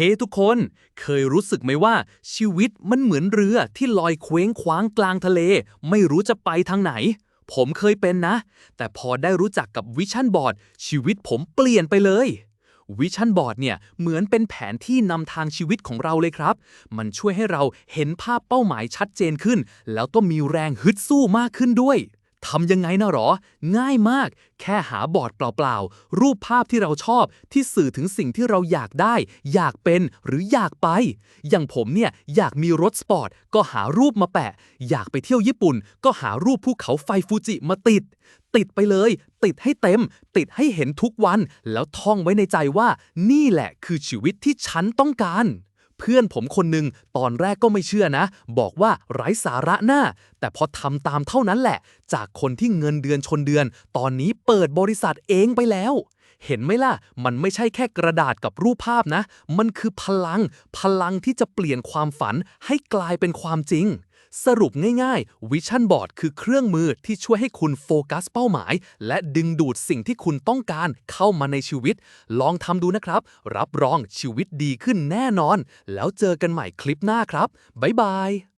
เฮ้ทุกคน เคยรู้สึกไหมว่าชีวิตมันเหมือนเรือที่ลอยเคว้งคว้างกลางทะเล ไม่รู้จะไปทางไหน ผมเคยเป็นนะ แต่พอได้รู้จักกับวิชั่นบอร์ดชีวิตผมเปลี่ยนไปเลยวิชั่นบอร์ดเนี่ยเหมือนเป็นแผนที่นำทางชีวิตของเราเลยครับ มันช่วยให้เราเห็นภาพเป้าหมายชัดเจนขึ้น แล้วก็มีแรงฮึดสู้มากขึ้นด้วย ทำยังไงนะหรอ ง่ายมาก แค่หาบอร์ดเปล่าๆ รูปภาพที่เราชอบที่สื่อถึงสิ่งที่เราอยากได้ อยากเป็นหรืออยากไป อย่างผมเนี่ยอยากมีรถสปอร์ต ก็หารูปมาแปะ อยากไปเที่ยวญี่ปุ่น ก็หารูปภูเขาไฟฟูจิมาติด ติดไปเลย ติดให้เต็ม ติดให้เห็นทุกวัน แล้วท่องไว้ในใจว่า นี่แหละคือชีวิตที่ฉันต้องการ เพื่อนผมคนหนึ่งตอนแรกก็ไม่เชื่อนะ บอกว่าไร้สาระหน้า แต่พอทำตามเท่านั้นแหละ จากคนที่เงินเดือนชนเดือน ตอนนี้เปิดบริษัทเองไปแล้วเห็นไหมล่ะ มันไม่ใช่แค่กระดาษกับรูปภาพนะ มันคือพลัง พลังที่จะเปลี่ยนความฝันให้กลายเป็นความจริง สรุปง่ายๆวิชั่นบอร์ดคือเครื่องมือที่ช่วยให้คุณโฟกัสเป้าหมาย และดึงดูดสิ่งที่คุณต้องการเข้ามาในชีวิต ลองทำดูนะครับ รับรองชีวิตดีขึ้นแน่นอน แล้วเจอกันใหม่คลิปหน้าครับ บ๊ายบาย